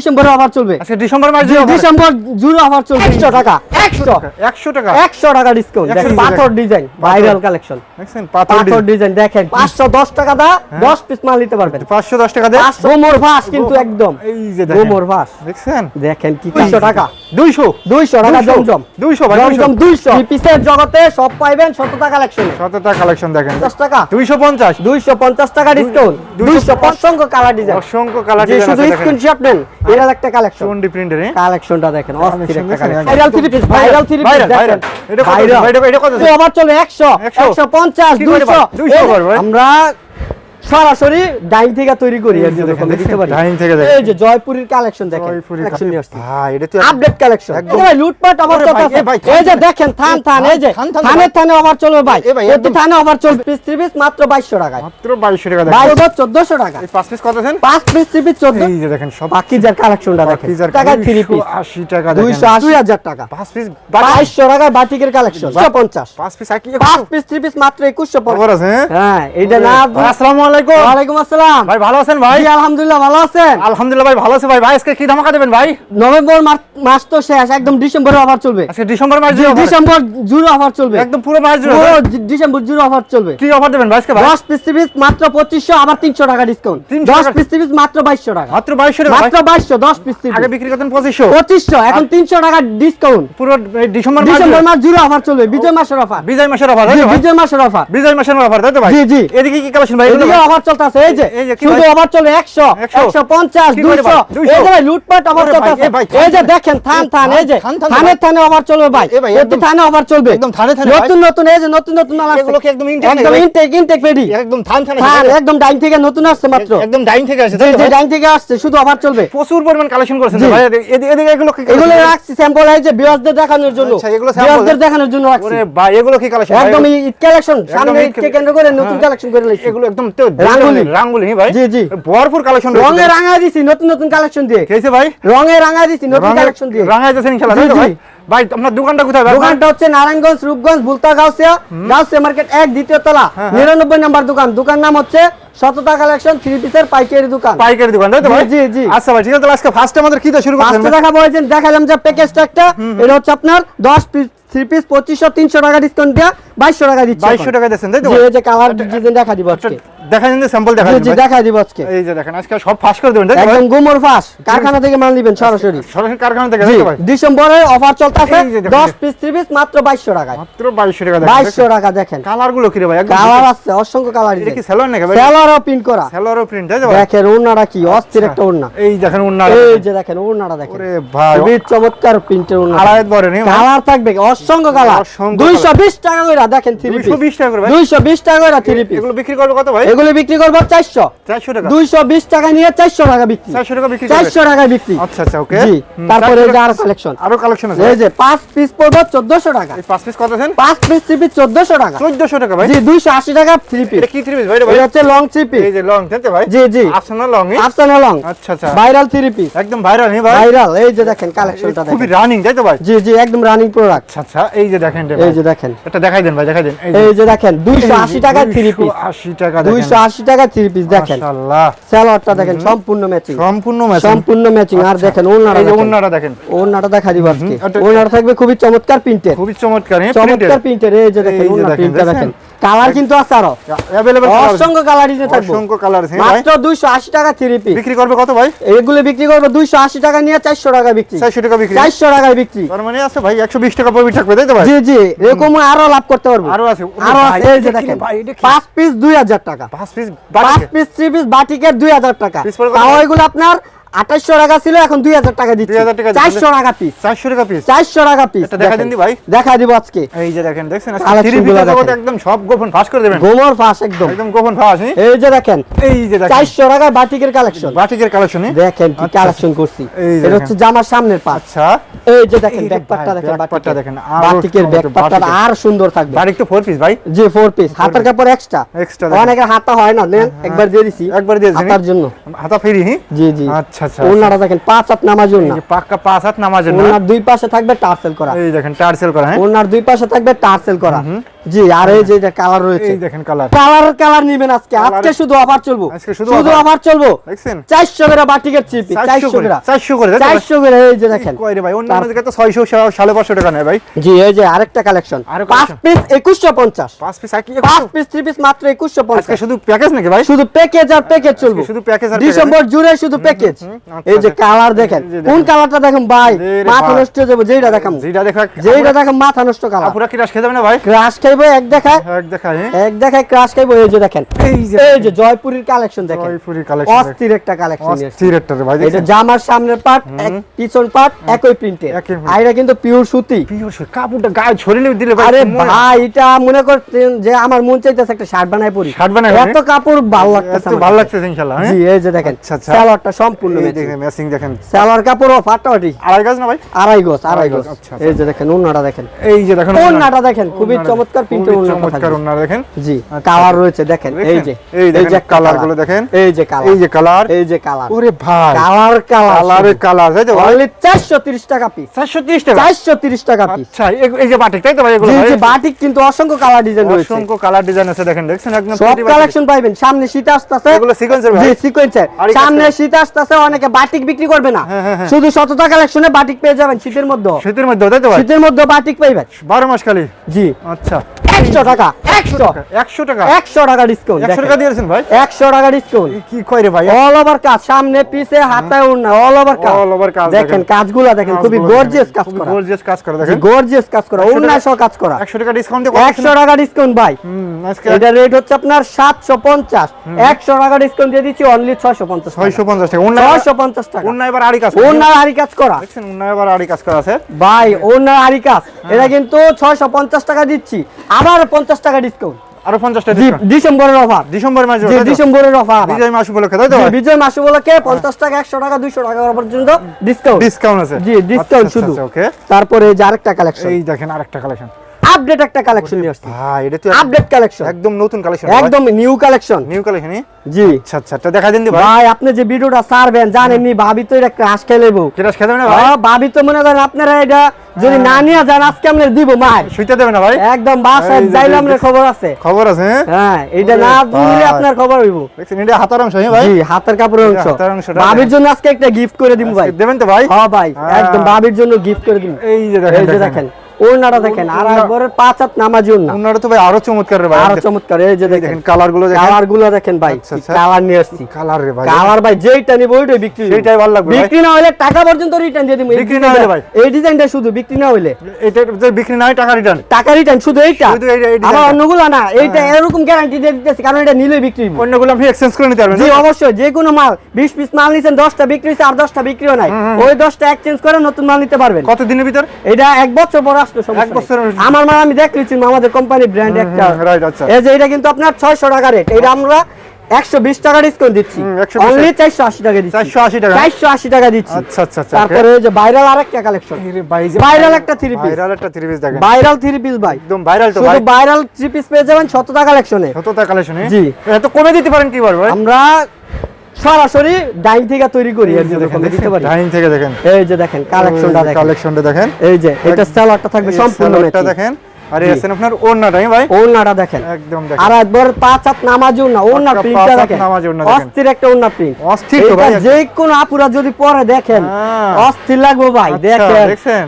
ডিসেম্বরে অফার চলবে। আজকে ডিসেম্বর মাস জুড়ে ডিসেম্বর জুড়ে অফার চলবে। একশো টাকা। একশো। একশো টাকা। একশো টাকা ডিসকাউন্ট দেখেন পাথর ডিজাইন ভাইরাল কালেকশন দেখেন পাথর ডিজাইন দেখেন। পাঁচশো দশ টাকা দা দশ পিস মাল নিতে পারবেন। পাঁচশো দশ টাকা দে। গোমর ভাস কিন্তু একদম। এই যে দেখেন। গোমর ভাস দেখেন দেখেন কি 100 টাকা। দুইশো দুইশো টাকা 200 জমজম। 200 ভাই, 200 জমজম দুইশো। পিসের জগতে সব পাইবেন সততা কালেকশন দেখেন। পঞ্চাশ টাকা। দুইশো পঞ্চাশ। দুইশো পঞ্চাশ টাকা ডিসকাউন্ট দুইশো অসংখ্য কালার ডিজাইন অসংখ্য কালার যে শুধু স্ক্রিনশট নেন এর একটা কালেকশন চন্ডি প্রিন্টের কালেকশনটা দেখেন অস্থির একটা দেখেন, কালেকশন একদম। Viral three piece viral three piece দেখেন। এটা কত? এটা- এটা কত? আবার চলে 100 100 150 200 200 আমরা সরাসরি ডাইং থেকে তৈরি করি আর দেখেন, পারি থেকে দেখেন। এই যে জয়পুরের কালেকশন দেখেন কালেকশন নিয়ে আসছি। ভাই এটা তো আপডেট কালেকশন একদম। লুটপাট চলতেছে। এ ভাই, এই যে দেখেন থান থান এই যে থান, থান, আবার চলবে ভাই। প্রতি থানে আবার চলবে। পিস থ্রি পিস মাত্র 2200 টাকায়। মাত্র বাইশশো টাকা দেখেন। বাইশ 1400 টাকা। এই পাঁচ পিস কত দেন? পাঁচ পিস থ্রি পিস 14 এই যে দেখেন সব পাকিজার কালেকশনটা দেখেন। টাকায় থ্রি পিস আশি টাকা দেখেন। দুইশো আশি হাজার টাকা। পাঁচ পিস বাইশশো টাকায় বাটিকের কালেকশন পঞ্চাশ। পাঁচ পিস পাঁচ পিস থ্রি পিস মাত্র একুশশো খবর পঞ্চাশ আছে হ্যাঁ? হ্যাঁ এটা না আসসালামু আলাইকুম। ওয়ালাইকুম আসসালাম। ভাই ভালো আছেন ভাই? আলহামদুলিল্লাহ ভালো আছেন? আলহামদুলিল্লাহ ভাই ভালো আছে ভাই। ভাই আজকে কি ধামাকা দেবেন ভাই? নভেম্বর মাস- মাস তো শেষ একদম ডিসেম্বরে অফার চলবে। আজকে ডিসেম্বর মাস জুড়ে ডিসেম্বর জুড়ে অফার চলবে। একদম পুরো মাস জুড়ে পুরো ডিসেম্বর জুড়ে অফার চলবে। কি অফার দেবেন ভাই আজকে ভাই? দশ পিস পিস মাত্র পঁচিশশো আবার তিনশো টাকা ডিসকাউন্ট 300 পিস পিস মাত্র বাইশশো টাকা। মাত্র বাইশশো টাকা মাত্র বাইশশো দশ পিস আগে বিক্রি করতেন পঁচিশশো। পঁচিশশো এখন তিনশো টাকা ডিসকাউন্ট পুরো ডিসেম্বর মাস ডিসেম্বর মাস জুড়ে অফার চলবে বিজয় মাসের অফার। বিজয় মাসের অফার বিজয় মাসের অফার। বিজয় মাসের অফার তাই তো ভাই? জি, জি। এদিকে কি কালেকশন ভাই? অফার চলতেছে এই যে এই যে শুধু? অফার চলে 100 100, 150 কি 200 এই যে লুটপাট অফার চলতেছে। এই যে দেখেন থান থান এই যে থান, থান, অফার চলবে ভাই। এ ভাই, প্রতি থানে অফার চলবে। একদম থানে থানে নতুন নতুন এই যে নতুন নতুন মাল আসছে একদম intake একদম ইনটেক ইনটেক রেডি একদম থান থান থান একদম ডাইন থেকে নতুন আসছে মাত্র। একদম ডাইং থেকে আসে জি তাই তো ডাইন থেকে আসছে শুধু অফার চলবে। প্রচুর পরিমাণ কালেকশন করেছেন ভাই এদিকে এগুলো এগুলো রাখছি স্যাম্পল এই যে দেখানোর জন্য। আচ্ছা, এগুলো? বিয়াসদের দেখানোর জন্য রাখছি। ওরে ভাই এগুলো কি কালেকশন একদম কালেকশন সামনে কেন্দ্র করে নতুন হ্যাঁ। কালেকশন করে লাইছি। এগুলো একদম রাঙ্গুলি। রাঙ্গুলি। ভাই? জি জি। ভরপুর কালেকশন রঙে রাঙা দিছি নতুন নতুন কালেকশন দিয়ে। কেছে ভাই? রঙে রাঙা দিছি নতুন কালেকশন দিয়ে। রাঙা দিছেন ভাই? আপনার দোকানটা কোথায় ভাই? দোকানটা হচ্ছে নারায়ণগঞ্জ রূপগঞ্জ ভুলতা গাউসিয়া। গাউসিয়া মার্কেট এক দ্বিতীয় তলা। হ্যাঁ, হ্যাঁ। 99 নম্বর দোকান। দোকান নাম হচ্ছে সততা কালেকশন থ্রি পিসের পাইকারি দোকান। পাইকারি দোকান তাই তো ভাই? জি জি। আচ্ছা ভাই ঠিক আছে আজকে ফার্স্ট আমাদের কি শুরু করতে ফার্স্ট দেখাবো দেখালাম যে প্যাকেজটা একটা। এটা হচ্ছে আপনার 10 পিস থ্রি পিস পঁচিশশো তিনশো টাকা ডিসকাউন্ট দেওয়া টাকা দিচ্ছি টাকা তাই তো? যে কালার আচ্ছা, ডিজাইন দেখা দিব আজকে। আচ্ছা, দেখা স্যাম্পল দেখা দেখা দিব আজকে। এই যে দেখেন আজকে সব ফাঁস করে একদম ফাঁস কারখানা থেকে মাল আচ্ছা, সরাসরি। সরাসরি কারখানা থেকে ডিসেম্বরে অফার চলতেছে 10 পিস 3 পিস মাত্র 2200 টাকা মাত্র 2200 টাকা দেখেন 2200 টাকা দেখেন। কালারগুলো কি রে ভাই? কালার আছে অসংখ্য কালার এটা সেলর নাকি ভাই? সেলরও প্রিন্ট করা। সেলরও প্রিন্ট তাই দেখেন ওন্নাটা কি? অস্থির একটা ওন্না এই দেখেন ওন্নাটা এই যে দেখেন ওন্নাটা দেখেন। আরে ভাই খুবই চমৎকার প্রিন্টের ওন্না আড়াই বড় নে কালার থাকবে অসংখ্য কালার 220 টাকা কইরা দেখেন 220 টাকা করে ভাই। দুইশো বিশ টাকা করে থ্রি পিস এগুলো বিক্রি করবে কত ভাই? এগুলো বিক্রি করব 400 টাকা। দুইশো বিশ টাকা নিয়ে চারশো টাকা বিক্রি। 400 টাকা বিক্রি টাকা আচ্ছা আচ্ছা ওকে জি তারপরে এই যে আরও কালেকশন আরও কালেকশন আছে। এই যে পাঁচ পিস পড়ব চোদ্দশো টাকা। এই পাঁচ পিস কত আছেন পাঁচ পিস থ্রি পিস চোদ্দশো টাকা। 1400 টাকা ভাই। জি দুইশো আশি টাকা থ্রি পিস এটা কি থ্রি পিস ভাই? ভাই। এটা হচ্ছে লং থ্রি পিস এই যে লং ভাই? জি জি। আফসানা লং আফসানা লং আচ্ছা আচ্ছা। ভাইরাল থ্রি পিস একদম ভাইরাল ভাই। ভাইরাল এই যে দেখেন কালেকশনটা খুবই দেখেন। রানিং তাই তো ভাই? জি জি একদম রানিং প্রোডাক্ট আচ্ছা আচ্ছা এই যে দেখেন এই ভাই। যে দেখেন। এটা দেখাই দেন ভাই দেখাই দেন। এই যে দেখেন দুইশো আশি টাকা 3 পিস 80 টাকা দেখেন। দুইশো আশি টাকা 3 পিস দেখেন। মাশাআল্লাহ। স্যালোয়ারটা দেখেন সম্পূর্ণ ম্যাচিং সম্পূর্ণ ম্যাচিং সম্পূর্ণ ম্যাচিং আর দেখেন ওনারা এই যে দেখেন। দেখেন। ওনাটা দেখা দিব আজকে। ওনাটা থাকবে খুবই চমৎকার প্রিন্টের খুবই চমৎকার হ্যাঁ চমৎকার প্রিন্টের এই যে দেখেন দেখেন, প্রিন্টটা দেখেন। কালার কিন্তু আছে আরো अवेलेबल অসংখ্য কালার ডিজাইন থাকবে অসংখ্য কালার আছে ভাই মাত্র দুইশো আশি টাকা থ্রি পিস বিক্রি করবে কত ভাই এগুলো বিক্রি করবো দুইশো আশি টাকা নিয়ে চারশো টাকা বিক্রি 400 টাকা বিক্রি চারশো টাকায় বিক্রি তার মানে আছে ভাই 120 টাকা প্রফিট থাকবে তাই তো ভাই জি জি এরকম আরো লাভ করতে পারবো আরো আছে আরো ভাই, আছে এই যে এটা কি দেখেন ভাই, এটা কি? পাঁচ পিস দুই হাজার টাকা পাঁচ পিস পাঁচ পিস থ্রি পিস বাটিকের দুই হাজার টাকা Piece পড়বে কত? তাও এগুলো আপনার আঠাশশো টাকা ছিল এখন দুই হাজার টাকা দিচ্ছি। 2000 টাকা দিচ্ছি। চারশো টাকা পিস 400 টাকা পিস চারশো টাকা পিস এটা দেখা দিন ভাই। দেখা দিব আজকে। এই যে দেখেন দেখছেন। একদম সব গোপন ফাঁস করে দেবেন। গোমর ফাঁস একদম। একদম গোপন ফাঁস হ্যাঁ? এই যে দেখেন এই যে দেখেন। চারশো টাকায় বাটিকের কালেকশন বাটিকের কালেকশন দেখেন কি আচ্ছা, কালেকশন করছি। এটা হচ্ছে জামার সামনের পাশ আচ্ছা। এই যে দেখেন এই যে ব্যাক পার্টটা ভাই, দেখেন back দেখেন, বাটিকের ব্যাক সুন্দর পার্টটা আর সুন্দর থাকবে। বাটিক তো ফোর পিস ভাই। জি ফোর পিস হাতার কাপড় এক্সট্রা দেখেন। অনেকের হাতা হয় না নেন একবার দিয়ে দিছি। একবার দিয়ে দিছি, হাতার জন্য। হাতা ফেরি জি জি। আচ্ছা। আচ্ছা আচ্ছা ওনাটা দেখেন পাঁচ হাত নামাজ এই পাক্কা পাঁচ হাত নামাজের না? ওনার দুই পাশে থাকবে টার্সেল করা। এই দেখেন টার্সেল করা হ্যাঁ? ওনার দুই পাশে থাকবে টার্সেল করা। জি আর এই যে কালার রয়েছে। এই দেখেন কালার কালার কালার নিবেন আজকে। আজকে শুধু অফার চলবো। শুধু শুধু অফার চলবো। দেখছেন? চারশো করে বাটিকের চিপি চারশো করে চারশো করে তাই তো ভাই? চারশো করে এই যে দেখেন। কয় রে ভাই জায়গায় তো টাকা নেয় ভাই। জি এই যে আরেকটা কালেকশন পিস একুশশো পঞ্চাশ। পাঁচ পিস একই পিস মাত্র আজকে শুধু প্যাকেজ নাকি ভাই? শুধু প্যাকেজ আর প্যাকেজ চলবে। শুধু আর ডিসেম্বর জুড়ে শুধু প্যাকেজ আচ্ছা, এই যে আচ্ছা। কালার দেখেন কোন কালারটা দেখেন ভাই? মাথা নষ্ট হয়ে যাবে যেটা দেখাম। যেটা দেখা যেটা দেখেন মাথা নষ্ট কালার আপুরা কি রাস খেতে যাবে না ভাই? ক্রাশ খাইবো এক দেখায়। এক দেখায় হ্যাঁ? এক দেখায় ক্রাশ খাইবো এই যে দেখেন। এই যে জয়পুরের কালেকশন দেখেন। জয়পুরি কালেকশন অস্থির একটা কালেকশন অস্থির একটা ভাই এটা জামার সামনের পার্ট এক পিছন পার্ট একই প্রিন্টের। আর এটা কিন্তু পিওর সুতি। পিওর সে কাপড়টা গায়ে ছড়িয়ে দিলে ভাই আরে ভাই এটা মনে করতেন যে আমার মন চাইতেছে একটা শার্ট বানাই পরি। শার্ট বানায় এত কাপড় ভালো লাগতেছে ভালো লাগতেছে ইনশাআল্লাহ হ্যাঁ? জি এই যে দেখেন আচ্ছা, আচ্ছা। সম্পূর্ণ এই দেখেন ম্যাচিং দেখেন। সালোয়ার কাপড় ফাটাফাটি। আড়াই গাছ না ভাই? আড়াই গজ আড়াই আড়াই গজ গজ, এই যে দেখেন ওন্নাটা দেখেন। এই যে দেখেন ওন্নাটা দেখেন খুবই চমৎকার প্রিন্টের খুবই চমৎকার ওন্না দেখেন। জি কালার রয়েছে দেখেন এই যে। এই যে কালার। গুলো দেখেন। এই যে কালার এই যে কালার। এই যে কালার। ওরে ভাই। Colour colour. কালারের কালার তাই তো অনলি 430 টাকা পিস 430 টাকা? 430 টাকা পিস আচ্ছা এই- এই যে বাটিক তাই তো ভাই এগুলো জি ভাই? বাটিক কিন্তু অসংখ্য কালার ডিজাইন রয়েছে। অসংখ্য কালার ডিজাইন আছে দেখেন দেখছেন একদম সব কালেকশন পাইবেন। সামনে শীত আসতেছে। এগুলো সিকোয়েন্সের ভাই। জি সিকোয়েন্সের সামনে শীত আসতেছে অনেকে বাটিক বিক্রি করবে না। হ্যাঁ, হ্যাঁ, হ্যাঁ। শুধু শতটা কালেকশনে বাটিক পেয়ে যাবেন শীতের মধ্যে। শীতের মধ্যে তাই তো ভাই? শীতের মধ্যে বাটিক পাইবেন 12 মাস খালি? জি। আচ্ছা। 100 টাকা 100 100 টাকা? 100 টাকা ডিসকাউন্ট 100 টাকা দিয়েছেন ভাই? 100 টাকা ডিসকাউন্ট কি কই রে ভাই? অল ওভার কাজ সামনে পিছে হাতায় ওড়না অল ওভার কাজ। অল ওভার কাজ দেখেন কাজগুলা দেখেন খুবই গর্জিয়াস কাজ করা। গর্জিয়াস কাজ করা দেখেন। গর্জিয়াস কাজ করা। ওড়না সহ কাজ করা। 100 টাকা ডিসকাউন্ট দিয়ে 100 টাকা ডিসকাউন্ট ভাই। এটা রেট হচ্ছে আপনার 750 100 টাকা ডিসকাউন্ট দিয়ে দিচ্ছি অনলি 650 650 টাকা। ওড়না টাকা। আরও 50 টাকা ডিসেম্বরের অফার ডিসেম্বর মাসে ডিসেম্বরের অফার বিজয় বিজয় টাকা 100 টাকা 200 টাকা পর্যন্ত আছে। শুধু। তারপরে যে আরেকটা কালেকশন এই দেখেন আরেকটা কালেকশন আপডেট একটা কালেকশন নিয়ে আসছি। ভাই এটা তো আপডেট কালেকশন একদম নতুন কালেকশন একদম নিউ কালেকশন নিউ কালেকশন জি। আচ্ছা আচ্ছা এটা দেখা দিন ভাই। ভাই আপনি যে ভিডিওটা ছাড়বেন জানেননি ভাবি তো এটা ক্রাশ খেয়ে লেবো কিরাস খেতে হবে না ভাই? আহ, ভাবি তো মনে করেন আপনারা এটা যদি না নিয়ে যান আজকে আমরা দিব মার শুইতে দেবে না ভাই? একদম বাসায় এই যে যাইলে দেখি। খবর আছে। খবর আছে হ্যাঁ? হ্যাঁ এটা না দিলে আপনার খবর হইব। দেখছেন এটা হাতার অংশ হ্যাঁ ভাই? জি হাতের কাপড়ের অংশ। হাতের অংশটা ভাবির জন্য আজকে একটা গিফট করে দিব ভাই। দেবেন তো ভাই? হ্যাঁ ভাই হ্যাঁ। একদম ভাবির জন্য গিফট করে দিব এই যে দেখেন এই যে দেখেন। ওনাটা দেখেন আর একবারের পাঁচ হাত নামাজি ওনা ওনারা তো ভাই আরও চমৎকার রে ভাই। আরও চমৎকার এই যে দেখেন। কালারগুলো দেখেন। কালারগুলো দেখেন ভাই আচ্ছা, আচ্ছা। কালার নিয়ে আসছি। কালার রে ভাই। কালার ভাই যেইটা নিব ওইটাই বিক্রি সেইটাই ভালো লাগবে বিক্রি না হলে টাকা পর্যন্ত রিটার্ন দিয়ে দিব। বিক্রি না হলে ভাই। এই ডিজাইনটা শুধু বিক্রি না হইলে। এটা বিক্রি না হয় টাকা রিটার্ন টাকা রিটার্ন শুধু এইটা। শুধু এই- এই আবার ডিজাইনটা। অন্যগুলো না এইটা এরকম গ্যারান্টি দিয়ে দিতেছি কারণ এটা নিলে বিক্রি হইবো। অন্যগুলো আপনি এক্সচেঞ্জ করে নিতে পারবেন জি অবশ্যই যে কোনো মাল বিশ পিস মাল নিছেন দশটা বিক্রি হয়েছে আর দশটা বিক্রিও নাই। ওই দশটা এক্সচেঞ্জ করে নতুন মাল নিতে পারবেন। কত দিনের ভিতর? এটা এক বছর পর আসলো সমস্যা। আমার মাল আমি দেখলেছি আমাদের কোম্পানি ব্র্যান্ড একটা। আচ্ছা। এই যে এটা কিন্তু আপনার ছয়শো টাকা রেট এটা আমরা একশো বিশ টাকা ডিসকাউন্ট দিচ্ছি। অনলি চারশো আশি টাকা দিচ্ছি। 480 টাকা? চারশো আশি টাকা দিচ্ছি। আচ্ছা আচ্ছা তারপরে এই যে ভাইরাল আরেকটা কালেকশন Viral একটা three piece। ভাইরাল একটা থ্রি পিস দেখেন। ভাইরাল থ্রি পিস ভাই। একদম ভাইরাল তো শুধু ভাইরাল থ্রি পিস পেয়ে যাবেন শত কালেকশনে সততা কালেকশনে জি। এত কমে দিতে পারেন কি পারবে আমরা সরাসরি ডাইন থেকে তৈরি করি এই যে দেখেন দিতে পারি? ডাইনিং থেকে দেখেন। এই যে দেখেন কালেকশনটা দেখেন। কালেকশনটা দেখেন। এই যে এটা সালোয়ারটা থাকবে এই সম্পূর্ণ এটা দেখেন। আর এসেন আপনার ওড়নাটা ভাই? ওড়নাটা দেখেন। একদম দেখেন। আর একবার পাঁচ হাত নামাজও না ওড়না প্রিন্টটা দেখেন। নামাজি ওড়না দেখেন। অস্থির একটা ওড়না প্রিন্ট অস্থির তো ভাই। যে কোন আপুরা যদি পরে দেখেন। অস্থির লাগবে ভাই দেখেন। দেখছেন?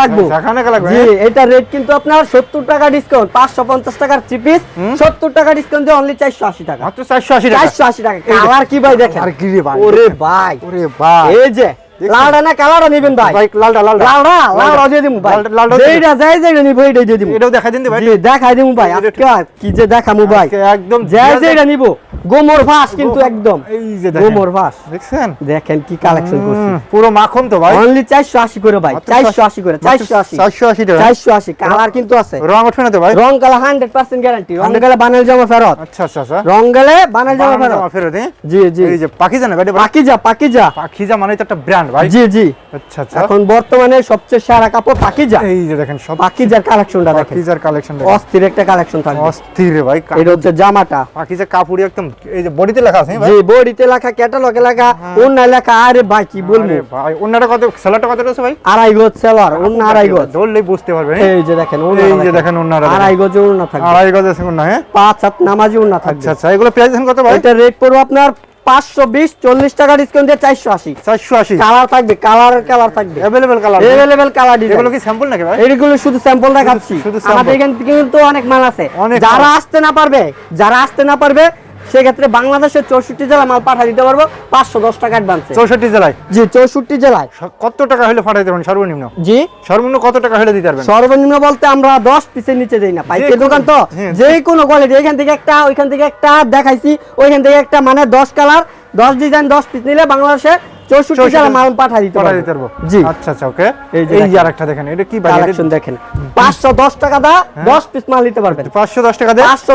লাগবে। জাকা লাগবে, জি? এটা রেট কিন্তু আপনার সত্তর টাকা ডিসকাউন্ট পাঁচশো পঞ্চাশ টাকার থ্রি পিস সত্তর টাকা ডিসকাউন্ট দিয়ে অনলি চারশো আশি টাকা। মাত্র চারশো আশি টাকা? চারশো আশি টাকা। কালার কি ভাই দেখেন? আর কি রে ভাই। ওরে ভাই। ওরে ভাই। এই যে লালটা না কালারটা নিবেন ভাই? ভাই দিয়ে দিমু ভাই। যেইটা যাই যেইটা নিবো এইটাই দিয়ে দিমু। এটাও দেখা দিন ভাই। জি দেখাই দিমু ভাই। আজকে কি যে দেখামু ভাই। একদম যাই যেইটা নিবো গোমর ভাস কিন্তু একদম। এই যে দেখেন। গোমর ভাস দেখছেন? দেখেন কি কালেকশন করছি। পুরো মাখন তো ভাই। অনলি চারশো আশি করে ভাই মাত্র চারশো আশি করে চারশো আশি। চারশো আশি টাকা। চারশো আশি কালার কিন্তু আছে। রং উঠবে না তো ভাই? রং কালার হান্ড্রেড পার্সেন্ট গ্যারান্টি রং গেলে বানাল জামা ফেরত। আচ্ছা আচ্ছা আচ্ছা। রং গেলে বানাল জামা ফেরত। হ্যাঁ? জি জি। এই যে পাখিজা না ভাই এটা পাকিজা পাকিজা। মানে তো একটা ব্র্যান্ড ভাই। জি জি। আচ্ছা আচ্ছা। এখন বর্তমানে সবচেয়ে সেরা কাপড় পাকিজা এই যে দেখেন সব পাকিজার কালেকশনটা দেখেন। পাকিজার কালেকশন অস্থির একটা কালেকশন থাকবে। অস্থির ভাই এটা হচ্ছে জামাটা। পাকিজার কাপড়ই একদম এই যে বডিতে লেখা আছে হ্যাঁ ভাই? জি বডিতে লেখা ক্যাটালগে লেখা অন্য লেখা আরে ভাই কি বলব? ভাই অন্যটা কত সেলারটা কত রয়েছে ভাই? আড়াই গজ সেলার অন্য আড়াই গজ। ধরলেই বুঝতে পারবেন এই যে দেখেন এই যে দেখেন। আড়াই গজ থাকবে। আড়াই গজ আছে হ্যাঁ? পাঁচ হাত নামাজি থাকবে। আচ্ছা আচ্ছা এগুলো প্রাইস কত ভাই? এটা রেট পড়বে আপনার পাঁচশো বিশ চল্লিশ টাকা ডিসকাউন্ট দিয়ে চারশো আশি। চারশো আশি। কালার থাকবে কালার কালার থাকবে। অ্যাভেলেবেল কালার কালার এগুলো কি স্যাম্পল নাকি ভাই? শুধু স্যাম্পল দেখাচ্ছি। আমাদের এখান থেকে কিন্তু অনেক মাল আছে। যারা আসতে না পারবে যারা আসতে না পারবে সেক্ষেত্রে বাংলাদেশের চৌষট্টি জেলা মাল পাঠিয়ে দিতে পারব পাঁচশো দশ টাকা অ্যাডভান্সে চৌষট্টি জেলায়? জি চৌষট্টি জেলায়। কত টাকা হলে ফাটাইতে পারবেন? সর্বনিম্ন? জি। সর্বনিম্ন কত টাকা হলে দিতে পারবেন? সর্বনিম্ন বলতে আমরা দশ পিসের নিচে দেই না। পাইকারি দোকান তো হ্যাঁ। যে কোনো কোয়ালিটি এখান থেকে একটা ওইখান থেকে একটা দেখাইছি ওইখান থেকে একটা মানে দশ কালার দশ ডিজাইন দশ পিস নিলে বাংলাদেশে চৌষট্টি চৌষট্টি জেলা মাল পাঠাই দিতে পারব। জি। আচ্ছা আচ্ছা ওকে। এই এই যে যে আরেকটা দেখেন এটা কি কালেকশন দেখেন। পাঁচশো দশ টাকা দা দশ পিস মাল নিতে পারবেন। পাঁচশো দশ টাকা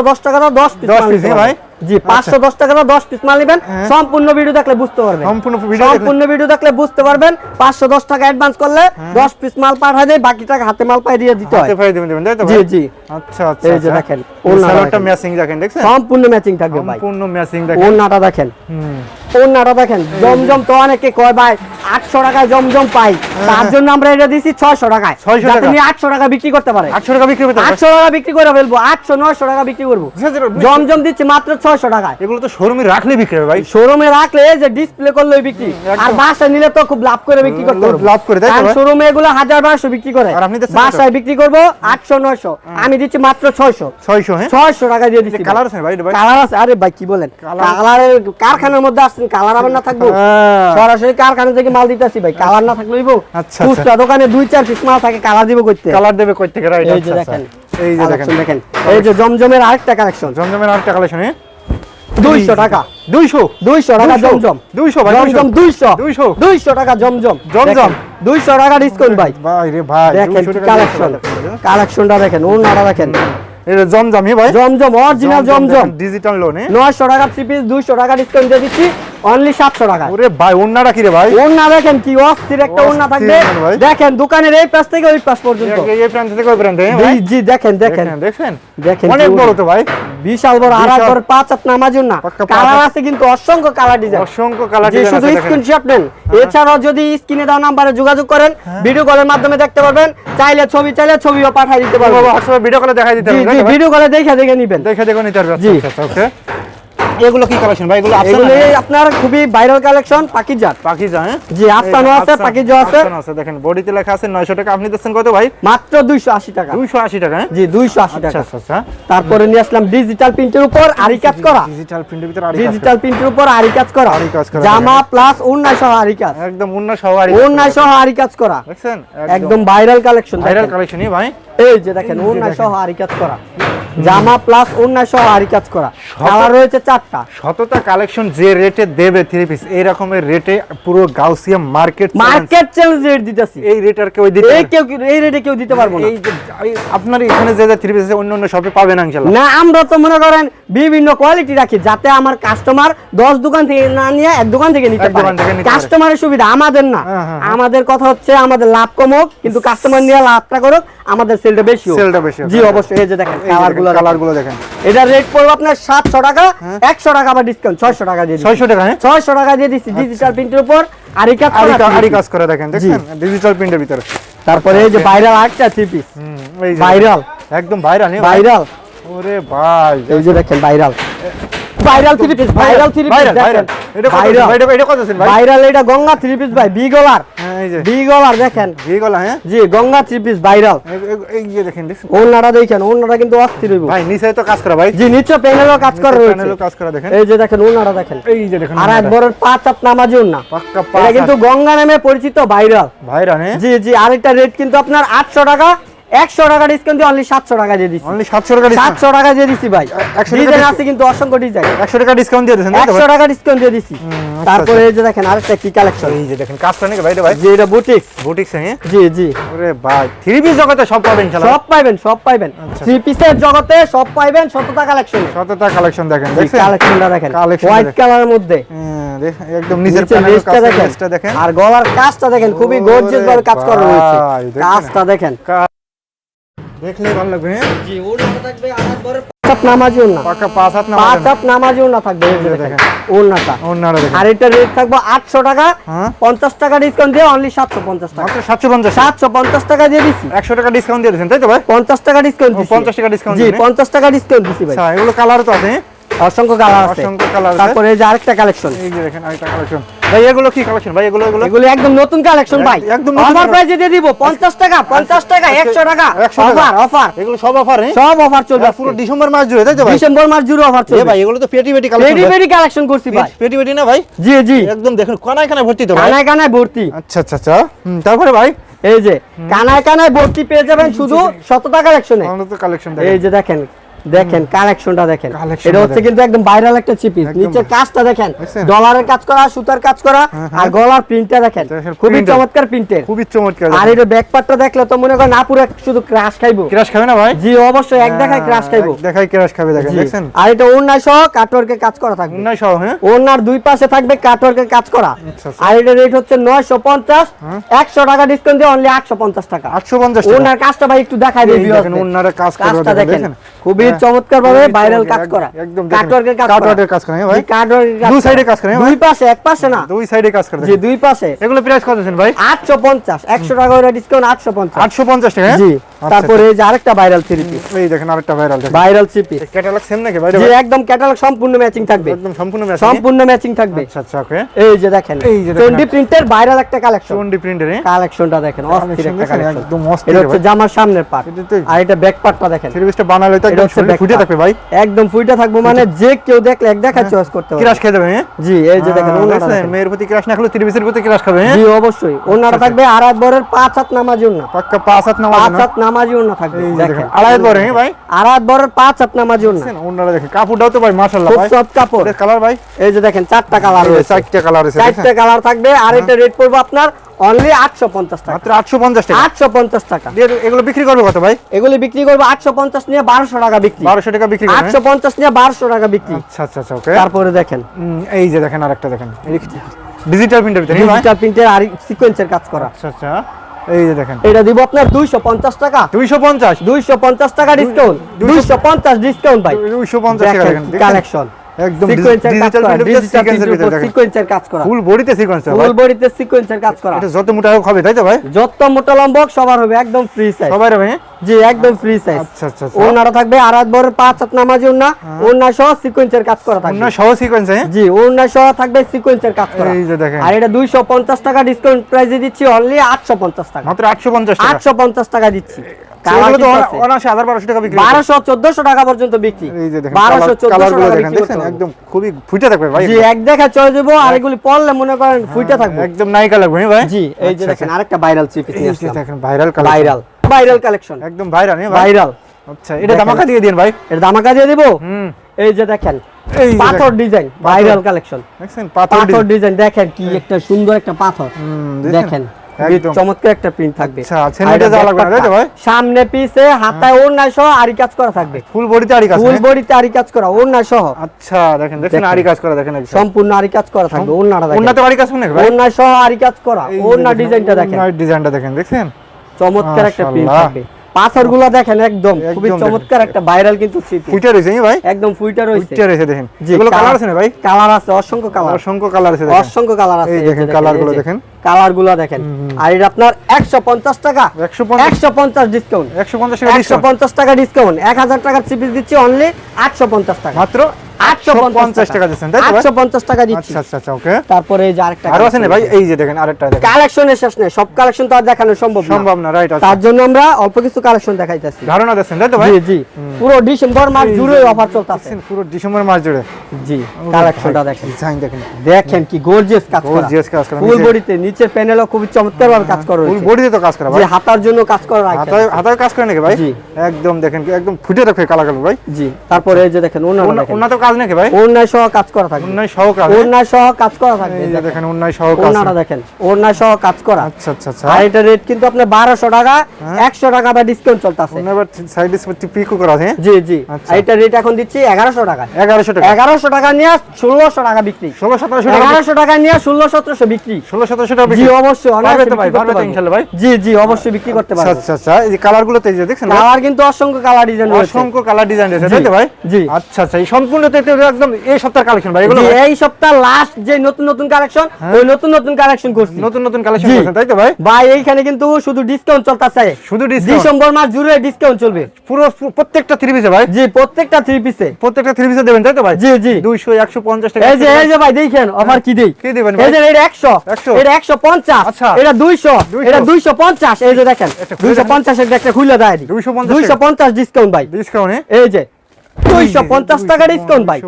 দশ টাকা দা দশ পিস 10 মাল নিতে হ্যাঁ ভাই? পারবেন জি পাঁচশো দশ টাকা দা দশ পিস মাল নেবেন হ্যাঁ। সম্পূর্ণ ভিডিও দেখলে বুঝতে পারবেন। সম্পূর্ণ video সম্পূর্ণ ভিডিও দেখলে বুঝতে পারবেন পাঁচশো দশ টাকা অ্যাডভান্স করলে দশ পিস মাল পাঠায় দেয় বাকি টাকা হাতে মাল পাই দিয়ে দিতে হয়। হাতে ফাই দিবেন দিবেন তাই তো জি জি। আচ্ছা এই যে। দেখেন, এই ওড়নাটা দেখেন। দেখেন সম্পূর্ণ ম্যাচিং থাকবে ভাই। সম্পূর্ণ ম্যাচিং দেখেন। ওন্নাটা দেখেন। হুম। ওন্নাটা দেখেন জমজম তো অনেকে কয় ভাই আটশো টাকায় জমজম পাই। তার জন্য আমরা এটা দিছি ছয়শো টাকায়। 600 যাতে টাকা। আটশো টাকা বিক্রি করতে পারে। আটশো টাকা বিক্রি করতে পারবেন? আটশো টাকা বিক্রি করে ফেলব আটশো নয়শো টাকা বিক্রি করব। জমজম দিচ্ছে মাত্র ছয়শো টাকায়। এগুলো তো শোরুমে রাখলে বিক্রি হবে ভাই। শোরুমে রাখলে যে ডিসপ্লে করলেই বিক্রি। আর বাসায় নিলে তো খুব লাভ করে বিক্রি করতে লাভ করে, তাই শোরুমে এগুলো হাজার বারোশো বিক্রি করে। বাসায় বিক্রি করব আটশো নয়শো। আমি দিচ্ছি মাত্র ছয়শো। ছয়শো হ্যাঁ? ছয়শো টাকা দিয়ে দিচ্ছি। কালার আছে ভাই কালার আছে? আরে ভাই কি বলেন? কালারের কারখানার মধ্যে আসছেন কালার আবার না থাকব? হ্যাঁ। সরাসরি কারখানা থেকে মাল দিতেছি ভাই। কালার না থাকলে হইবো? আচ্ছা, খুচরা দোকানে দুই চার পিস মাল থাকে কালার দিব করতে কালার দেবে থেকে রাইট এই যে দেখেন। এই যে দেখেন। এই যে জমজমের আরেকটা কালেকশন জমজমের আরেকটা কালেকশন হ্যাঁ? দুইশো টাকা। দুইশো। দুইশো টাকা জমজম। 200 জমজম দুইশো। 200 দুইশো। টাকা জমজম। জমজম। দুইশো টাকা ডিসকাউন্ট ভাই। ভাই রে ভাই দেখেন 200 টাকা কালেকশন কালেকশনটা দেখেন ওনারা দেখেন এটা জমজমই ভাই। Zamzam original Zamzam digital lawn নয়শো টাকা থ্রি পিস দুইশো টাকা ডিসকাউন্ট দিয়ে দিচ্ছি। অনলি সাতশো টাকা। ওরে ভাই ওন্নাটা কি রে ভাই? ওন্না দেখেন কি অস্থির একটা ওন্না থাকবে। দেখেন দোকানের এই পাশ থেকে ওই পাশ পর্যন্ত। এই- প্রান্ত থেকে ওই প্রান্তে হ্যাঁ ভাই? জি, দেখেন দেখেন। দেখেন দেখেন। অনেক বড় তো ভাই। বিশাল বড় আর। একবার পাঁচ হাত নামাজুন না কালার আছে কিন্তু অসংখ্য কালার ডিজাইন অসংখ্য কালার যে শুধু স্ক্রিনশট নেন। এছাড়াও যদি স্ক্রিনে দেওয়া নাম্বারে যোগাযোগ করেন হ্যাঁ। ভিডিও কলের মাধ্যমে দেখতে পারবেন। চাইলে ছবি চাইলে ছবিও পাঠিয়ে দিতে পারব ভিডিও কলে দেখাই দিতে জি ভিডিও কলে দেখে দেখে নিবেন। দেখে দেখো নিতে পারবে আচ্ছা আচ্ছা ওকে এগুলো কি কালেকশন ভাই এগুলো এগুলো আফসানা আপনার খুবই ভাইরাল কালেকশন পাকিজাত পাকিজা হ্যাঁ? জি আফসানও আছে আফসান- পাকিজা আছে আছে দেখেন বডিতে লেখা আছে 900 টাকা। আপনি দিচ্ছেন কত ভাই? মাত্র দুইশো আশি টাকা। 280 টাকা হ্যাঁ? জি দুইশো আশি আচ্ছা টাকা। আচ্ছা আচ্ছা। তারপরে নিয়ে আসলাম ডিজিটাল প্রিন্টের উপর আরি কাজ করা। ডিজিটাল প্রিন্টের ভিতরে আরি কাজ ডিজিটাল প্রিন্টের উপর আরি কাজ করা। আরি কাজ করা, জামা প্লাস উন্নাই সহ আরি কাজ। একদম উন্না সহ আরি উন্নাই সহ আরি কাজ করা। দেখছেন? একদম। ভাইরাল কালেকশন ভাইরাল কালেকশনই ভাই। এই যে দেখেন দেখেন। সহ আরি কাজ করা। জামা প্লাস উন্নাই সহ আরি কাজ করা কালার রয়েছে চারটা। শততা কালেকশন যে রেটে দেবে থ্রি পিস এই রকমের রেটে পুরো Gausia market market challenge rate দিতেছি। এই রেট আর কেউ দিতে এই কেউ এই রেটে কেউ দিতে পারব না। এই যে আপনার এখানে যে যে থ্রি পিস আছে অন্য অন্য শপে পাবেন না ইনশাআল্লাহ। না আমরা তো মনে করেন বিভিন্ন কোয়ালিটি রাখি যাতে আমার কাস্টমার দশ দোকান থেকে না নিয়ে এক দোকান থেকে নিতে পারে দোকান থেকে নিতে পারে। কাস্টমারের সুবিধা আমাদের না। হ্যাঁ, হ্যাঁ, হ্যাঁ। আমাদের কথা হচ্ছে আমাদের লাভ কম হোক কিন্তু কাস্টমার নিয়ে লাভটা করুক আমাদের সেলটা বেশি সেলটা বেশি জি অবশ্যই এই যে দেখেন কালারগুলো কালারগুলো দেখেন। এটা রেট পড়বে আপনার সাতশো টাকা একশো টাকা আবার ডিসকাউন্ট ছয়শো টাকা দিয়ে 600 টাকা হ্যাঁ? ছয়শো টাকা দিয়ে দিচ্ছি ডিজিটাল প্রিন্টের উপর আরি কাজ আরি করা আরি কাজ করে দেখেন দেখেন ডিজিটাল প্রিন্টের ভিতরে। তারপরে এই যে ভাইরাল আটটা থ্রি পিস হুম, এই যে ভাইরাল একদম ভাইরাল ভাইরাল ওরে ভাই। এই যে দেখেন viral viral three piece viral three piece viral viral এটা কত ভাইরাল আছেন ভাই? ভাইরাল এটা গঙ্গা থ্রি পিস ভাই বি গলার হ্যাঁ বি গলার দেখেন। গলা হ্যাঁ? জি গঙ্গা থ্রি পিস ভাইরাল এই- যে দেখেন ওনারা দেখেন ওনারা কিন্তু অস্থির হইব। ভাই নিচে তো কাজ করা ভাই। জি নিচে প্যানেলও কাজ করে রয়েছে। প্যানেলও কাজ করা দেখেন। এই যে দেখেন ওনারা দেখেন। এই যে দেখেন আর একবারের পাঁচ হাত নামাজি না পাক্কা এটা কিন্তু গঙ্গা নামে পরিচিত ভাইরাল ভাইরাল হ্যাঁ? জি জি আরেকটা রেট কিন্তু আপনার আটশো টাকা। একশো টাকা ডিসকাউন্ট দিয়ে অনলি সাতশো টাকা দিয়ে দিচ্ছি অনলি সাতশো টাকা সাতশো টাকা দিয়ে দিচ্ছি ভাই। ডিজাইন আছে কিন্তু অসংখ্য ডিজাইন। একশো টাকা ডিসকাউন্ট দিয়ে তো একশো টাকা ডিসকাউন্ট দিয়ে দিচ্ছি আচ্ছা, তারপরে এই যে দেখেন আরেকটা কি কালেকশন এই যে দেখেন কাজটা নাকি ভাই ভাই? যে এটা বুটিক্স বুটিক্স হ্যাঁ জি জি। ওরে ভাই থ্রি পিস জগতে সব পাবেন সব পাইবেন সব আচ্ছা। থ্রি পিসের জগতে সব শতটা কালেকশনে শতটা কালেকশন দেখেন দেখছেন? কালেকশনটা দেখেন। হোয়াইট কালারের মধ্যে। হ্যাঁ, একদম নিচের দেখেন। আর গলার কাজটা দেখেন খুবই গর্জিয়াস ভাবে কাজ করা রয়েছে কাজটা দেখেন। দেখলেই ভালো লাগবে হ্যাঁ? জি ওড়না থাকবে আনার পরে পাঁচ নামাজি ওড়না। পাকা পাঁচ হাত না পাঁচ হাত নামাজি ওড়না থাকবে এই যে এই যে দেখেন দেখেন। ওড়নাটা। দেখেন। আর এটা রেট থাকবে আটশো টাকা হ্যাঁ? টাকা ডিসকাউন্ট দিয়ে অনলি সাতশো পঞ্চাশ টাকা। মাত্র সাতশো পঞ্চাশ। সাতশো পঞ্চাশ টাকা দিয়ে টাকা ডিসকাউন্ট দিয়ে দিয়েছেন তাই তো ভাই? পঞ্চাশ টাকা ডিসকাউন্ট ও, 50 টাকা জি টাকা ডিসকাউন্ট দিচ্ছি ভাই। আচ্ছা এগুলো কালার তো আছে হ্যাঁ? অসংখ্য কালার আছে। অসংখ্য কালার আছে। তারপরে এই যে আরেকটা কালেকশন এই যে দেখেন আরেকটা কালেকশন ভাই এগুলো কি কালেকশন ভাই এগুলো এগুলো? এগুলো একদম নতুন কালেকশন ভাই। একদম অফার প্রাইসে দিয়ে দিব 50 টাকা 50 টাকা 100 টাকা। অফার অফার এগুলো সব অফার হ্যাঁ সব অফার চলবে পুরো ডিসেম্বর মাস জুড়ে তাই তো ভাই? ডিসেম্বর মাস জুড়ে অফার চলবে। ভাই এগুলো তো পেটি পেটি কালেকশন রেডি কালেকশন করছি ভাই। পেটি পেটি না ভাই? জি জি। একদম দেখুন কানায় কানায় ভর্তি তো ভাই। কানায় কানায় ভর্তি। আচ্ছা আচ্ছা আচ্ছা। তারপরে ভাই? এই যে কানায় কানায় ভর্তি পেয়ে যাবেন শুধু শতটা কালেকশনে আমাদের তো কালেকশন এই যে দেখেন দেখেন কালেকশনটা দেখেন। এটা হচ্ছে কিন্তু একদম ভাইরাল একটা চিপিস। নিচের কাজটা দেখেন ডলারের কাজ করা সুতার কাজ করা আর গলার প্রিন্টটা দেখেন। দেখেন, খুবই চমৎকার প্রিন্টের খুবই চমৎকার আর এটা ব্যাক পার্টটা দেখলে তো মনে করেন না পুরো শুধু ক্রাশ খাইবো। ক্রাশ খাবে না ভাই? জি অবশ্যই এক দেখায় ক্রাশ খাইবো। এক দেখায় ক্রাশ খাবে দেখেন জি। দেখছেন? আর এটা ওড়নায় সহ কাটওয়ার্কের কাজ করা থাকবে। উন্নয় সহ হ্যাঁ? ওড়নার দুই পাশে থাকবে কাটওয়ার্কের কাজ করা। আচ্ছা, আচ্ছা। আর এটা রেট হচ্ছে নয়শো পঞ্চাশ। একশো টাকা ডিসকাউন্ট দিয়ে অনলি আটশো পঞ্চাশ টাকা। আটশো পঞ্চাশ টাকা। ওড়নার কাজটা ভাই একটু দেখাই এই দিই দেখেন ওনারা কাজ করে দেখেন খুবই হ্যাঁ। চমৎকার ভাবে ভাইরাল কাজ করা। একদম কাটওয়ার্কের কাজ করা। কাটওয়ার্কের কাজ করে হ্যাঁ ভাই। কাটওয়ার্কের কাজ দুই সাইডে কাজ করে হ্যাঁ দুই পাশে এক পাশে না? দুই সাইডে কাজ করে জি দুই পাশে। এগুলো প্রাইস কত আছেন ভাই? আটশো পঞ্চাশ একশো টাকা করে ডিসকাউন্ট আটশো পঞ্চাশ। আটশো পঞ্চাশ টাকা হ্যাঁ? জি আচ্ছা, তারপরে এই যে আরেকটা ভাইরাল থ্রি পিস আচ্ছা। এই দেখেন আরেকটা ভাইরাল দেখেন। Viral three piece catalogue same নাকি ভাই জি একদম ক্যাটালগ সম্পূর্ণ ম্যাচিং থাকবে। একদম সম্পূর্ণ ম্যাচ সম্পূর্ণ ম্যাচিং থাকবে। আচ্ছা আচ্ছা ওকে এই যে দেখেন এই যে দেখেন। প্রিন্টের ভাইরাল একটা কালেকশন চন্ডি প্রিন্টার কালেকশনটা দেখেন অস্থির একটা কালেকশন একদম অস্থির এটা। হচ্ছে জামার সামনের পার্ট আর এটা ব্যাক পার্টটা দেখেন। থ্রি পিসটা বানালে তো একদম ফুটে থাকবে ভাই? একদম ফুইটা থাকব মানে যে কেউ দেখলে এক দেখা চয়েস করতে পারবে। ক্রাশ খেয়ে দেবে হ্যাঁ? জি এই যে দেখেন ওনাটা মেয়ের প্রতি ক্রাশ না খেলে থ্রি প্রতি ক্রাশ খাবে হ্যাঁ? জি অবশ্যই। ওনাটা থাকবে আড়াই বরের পাঁচ হাত নামাজি ওনা পাক্কা পাঁচ হাত নামাজ পাঁচ হাত নামাজি ওনা থাকবে দেখেন। দেখেন আড়াই পরে হ্যাঁ ভাই? আড়াই বরের পাঁচ হাত নামাজি ওনা দেখছেন? দেখেন কাপড়টাও তো ভাই মাশাআল্লাহ ভাই। সফট কাপড়। কালার ভাই? এই যে দেখেন চারটা কালার রয়েছে। চারটে কালার আছে চারটা কালার থাকবে আর এটা রেট পড়বে আপনার অনলি আটশো পঞ্চাশ টাকা। মাত্র আটশো পঞ্চাশ টাকা? আটশো পঞ্চাশ টাকা। এগুলো বিক্রি করবে কত ভাই? এগুলি বিক্রি করব আটশো পঞ্চাশ নিয়ে বারোশো টাকা বিক্রি। বারোশো টাকা বিক্রি করবে আটশো পঞ্চাশ নিয়ে বারোশো টাকা বিক্রি। আচ্ছা আচ্ছা আচ্ছা ওকে। তারপরে দেখেন। এই যে দেখেন আরেকটা দেখেন। ডিজিটাল প্রিন্টার হ্যাঁ ডিজিটাল প্রিন্টের আর সিকোয়েন্সের কাজ করা। আচ্ছা আচ্ছা। এই যে দেখেন। এটা দিব আপনার দুইশো পঞ্চাশ টাকা। দুইশো পঞ্চাশ? দুইশো পঞ্চাশ টাকা ডিসকাউন্ট দুইশো- দুইশো পঞ্চাশ ডিসকাউন্ট ভাই। দুইশো পঞ্চাশ টাকা দেখেন দেখেন? কালেকশন একদম সিকোয়েন্সের কাজ ডিজিটাল করা। সিকোয়েন্সের সিকোয়েন্সের ফুল বডিতে সিকোয়েন্স ফুল বডিতে সিকোয়েন্সের কাজ করা। এটা যত মোটা হোক হবে তাই তো ভাই? যত মোটা লম্বক সবার হবে একদম ফ্রি সাইজ সবাই হবে হ্যাঁ? জি একদম ফ্রি সাইজ আচ্ছা আচ্ছা আচ্ছা। ওনারা থাকবে বড় পাঁচ হাত নামাজি ওনা ওনা সহ সিকোয়েন্সের কাজ করা থাকবে। অন্য সহ সিকোয়েন্স হ্যাঁ? জি ওনা সহ থাকবে সিকোয়েন্সের কাজ করা। এই যে দেখেন। আর এটা দুইশো পঞ্চাশ টাকা ডিসকাউন্ট প্রাইসে দিচ্ছি অনলি আটশো পঞ্চাশ টাকা। মাত্র আটশো পঞ্চাশ টাকা। আটশো পঞ্চাশ টাকা দিচ্ছি। এগুলো তো অনা- অনায়াসে হাজার বারোশো টাকা বিক্রি করবে। বারোশো চোদ্দশো টাকা পর্যন্ত বিক্রি। দেখেন বারোশো চোদ্দশো কালারগুলো টাকা দেখেন বিক্রি করতে দেখছেন পারব। একদম খুবই ফুটে থাকবে ভাই জি এক দেখা চলে যাব আর এগুলি পড়লে মনে করেন ফুইটা থাকব। একদম নাইকা লাগবে ভাই। জি এই যে দেখেন আরেকটা ভাইরাল চিপ দেখেন ভাইরাল ভাইরাল ভাইরাল কালেকশন একদম ভাইরাল ভাই। ভাইরাল আচ্ছা এটা দিয়ে দিন ভাই। দামাকা দিয়ে দিব? এই যে দেখেন পাথর ডিজাইন ভাইরাল কালেকশন পাথর ডিজাইন। দেখেন কি একটা সুন্দর একটা পাথর। দেখেন। চমৎকার একটা প্রিন্ট থাকবে। আচ্ছা, তো? সামনে পিছে হাতায় ওড়না সহ আরি কাজ করা থাকবে। ফুল বডিতে আরি কাজ ফুল হ্যাঁ? বডিতে আরি কাজ করা ওড়না সহ। আচ্ছা দেখেন দেখেন দেখেন। আরি কাজ করা দেখেন একদম। সম্পূর্ণ আরি কাজ করা থাকবে ওড়নাটা দেখেন। ওন্নাতে আরি কাজ ওড়না সহ আরি কাজ করা ওড়না ডিজাইনটা দেখেন। ডিজাইনটা দেখেন দেখছেন? চমৎকার একটা প্রিন্ট থাকবে। পাথরগুলো দেখেন একদম খুবই চমৎকার একটা ভাইরাল কিন্তু ফুটে রয়েছে হ্যাঁ ভাই? একদম ফুইটা রয়েছে ফুটে রয়েছে দেখেন। এগুলো কালার- কালার আছে না ভাই? কালার আছে অসংখ্য কালার অসংখ্য কালার আছে অসংখ্য কালার আছে এই দেখেন, কালারগুলো দেখেন। কালারগুলো দেখেন আর এটা আপনার একশো পঞ্চাশ টাকা। একশো পঞ্চাশ। ডিসকাউন্ট একশো পঞ্চাশ টাকা একশো পঞ্চাশ টাকা ডিসকাউন্ট এক হাজার টাকার চিপিস দিচ্ছি অনলি আটশো পঞ্চাশ টাকা। মাত্র তারপরে কালেকশনের শেষ নেই সব কালেকশন তো আর দেখানো সম্ভব সম্ভব না রাইট তার জন্য আমরা অল্প কিছু কালেকশন দেখাইতেছি। ধারণা দিচ্ছেন তাই তো ভাই? জি পুরো ডিসেম্বর মাস জুড়ে অফার চলতেছে। পুরো ডিসেম্বর মাস জুড়ে। জি কালেকশনটা দেখেন। দেখেন। দেখেন কি গর্জিয়াস কাজ করা। কাজ ফুল বডিতে নিচের প্যানেলও খুব চমৎকার ভাবে কাজ করে ফুল বডিতে তো কাজ করা ভাই। হাতার জন্য কাজ করা রাখা হাতার কাজ করে নাকি ভাই? জি। একদম দেখেন একদম ফুটে রাখে কালা কালো ভাই। জি তারপরে এই যে দেখেন ওনা ওনা তো কাজ নাকি ভাই? ওনা সহ কাজ করা থাকে ওনা সহ কাজ। ওনা সহ কাজ করা থাকে এই যে দেখেন। ওনা সহ কাজ। ওনাটা দেখেন। ওনা সহ কাজ করা। আচ্ছা আচ্ছা আচ্ছা। আর এটা রেট কিন্তু আপনি 1200 টাকা হ্যাঁ। 100 টাকা বা ডিসকাউন্ট চলতে আছে ওনা বাট সাইড ডিসকাউন্ট পিকো করা আছে হ্যাঁ? জি জি। আর আচ্ছা। এটা রেট এখন দিচ্ছি 1100 টাকা। 1100 টাকা। 1100 টাকা নিয়ে 1600 টাকা বিক্রি। 1600 টাকা 1100 টাকা নিয়ে 16 1700 বিক্রি। 1600 এইখানে কিন্তু শুধু ডিসকাউন্ট চলতেছে। শুধু ডিসেম্বর মাস জুড়ে ডিসকাউন্ট চলবে। পুরো প্রত্যেকটা থ্রি পিসে ভাই? জি প্রত্যেকটা থ্রি পিসে প্রত্যেকটা থ্রি পিসে দেবেন তাই তো ভাই? জি জি। 200 150 টাকা এই যে ভাই দেখেন অফার কি দেই? কি দেবেন ভাই এই যে এটা 100 এটা একশো পঞ্চাশ। আচ্ছা। এটা দুইশো। এটা দুইশো পঞ্চাশ। এই যে দেখেন দুইশো পঞ্চাশ একটা খুলে দেয় দুইশো পঞ্চাশ ডিসকাউন্ট ভাই। ডিসকাউন্টে এই যে দুইশো পঞ্চাশ টাকা ডিসকাউন্ট ভাই।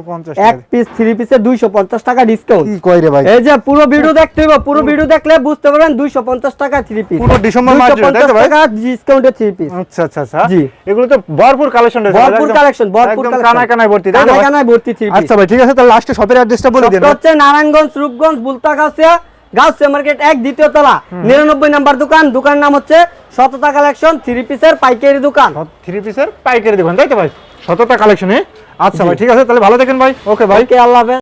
এক পিস থ্রি পিসে দুইশো পঞ্চাশ টাকা ডিসকাউন্ট কি কই রে ভাই? এই যে পুরো ভিডিও দেখতে হবে পুরো ভিডিও দেখলে বুঝতে পারবেন দুইশো পঞ্চাশ টাকা থ্রি পিস ডিসেম্বর মাস জুড়ে, তাই তো ভাই? টাকা ডিসকাউন্টে থ্রি পিস আচ্ছা আচ্ছা আচ্ছা। জি। এগুলো তো ভরপুর কালেকশন ভরপুর কালেকশন ভরপুর কানায় কানায় ভর্তি কানায় কানায় ভর্তি থ্রি পিস আচ্ছা ভাই ঠিক আছে তাহলে লাস্টে শপের অ্যাড্রেসটা বলে দিন হচ্ছে নারায়ণগঞ্জ রূপগঞ্জ বুলতাগাছিয়া গাউসিয়া মার্কেট এক দ্বিতীয় তলা। নিরানব্বই নাম্বার দোকান। দোকানের নাম হচ্ছে শততা কালেকশন থ্রি পিসের পাইকারি দোকান। থ্রি পিসের পাইকারি দোকান তাই তো ভাই? শতটা কালেকশনে আচ্ছা ভাই ঠিক আছে তাহলে ভালো দেখেন ভাই। ওকে ভাই। কে আল্লাহ